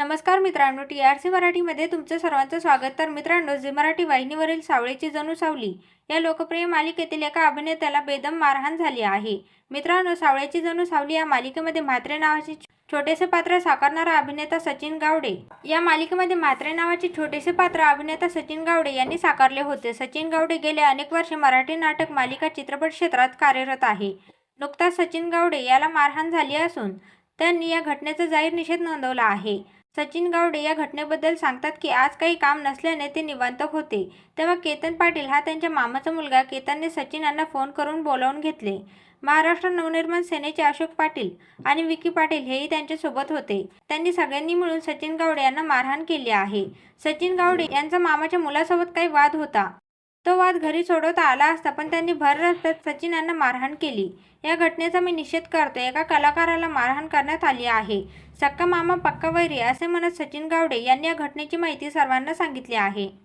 नमस्कार मित्रांनो T R C मराठीमध्ये तुमचं सर्वांचं स्वागत. तर मित्रांनो झी मराठी वाहिनीवरील सावळेची जणू सावली या लोकप्रिय मालिकेतील एका अभिनेत्याला बेदम मारहाण झाली आहे. मित्रांनो सावळेची जणू सावली या मालिकेमध्ये म्हात्रे नावाचे छोटेसे पात्र साकारणारा अभिनेता सचिन गावडे. या मालिकेमध्ये म्हात्रे नावाचे छोटेसे पात्र अभिनेता सचिन गावडे यांनी साकारले होते. सचिन गावडे गेले अनेक वर्षे मराठी नाटक मालिका चित्रपट क्षेत्रात कार्यरत आहे. नुकताच सचिन गावडे याला मारहाण झाली असून त्यांनी या घटनेचा जाहीर निषेध नोंदवला आहे. सचिन गावडे या घटनेबद्दल सांगतात की आज काही काम नसल्याने ते निवांत होते. तेव्हा केतन पाटील हा त्यांच्या मामाचा मुलगा केतनने सचिन यांना फोन करून बोलावून घेतले. महाराष्ट्र नवनिर्माण सेनेचे अशोक पाटील आणि विकी पाटील हेही त्यांच्यासोबत होते. त्यांनी सगळ्यांनी मिळून सचिन गावडे यांना मारहाण केली आहे. सचिन गावडे यांचा मामाच्या मुलासोबत काही वाद होता. तो वाद घरी सोडवता आला असता पण त्यांनी भर रस्त्यात सचिन यांना मारहाण केली. या घटनेचा मी निषेध करतो एका कलाकाराला मारहाण करण्यात आली आहे. सक्का मामा पक्का वैरी असे म्हणत सचिन गावडे यांनी या घटनेची माहिती सर्वांना सांगितली आहे.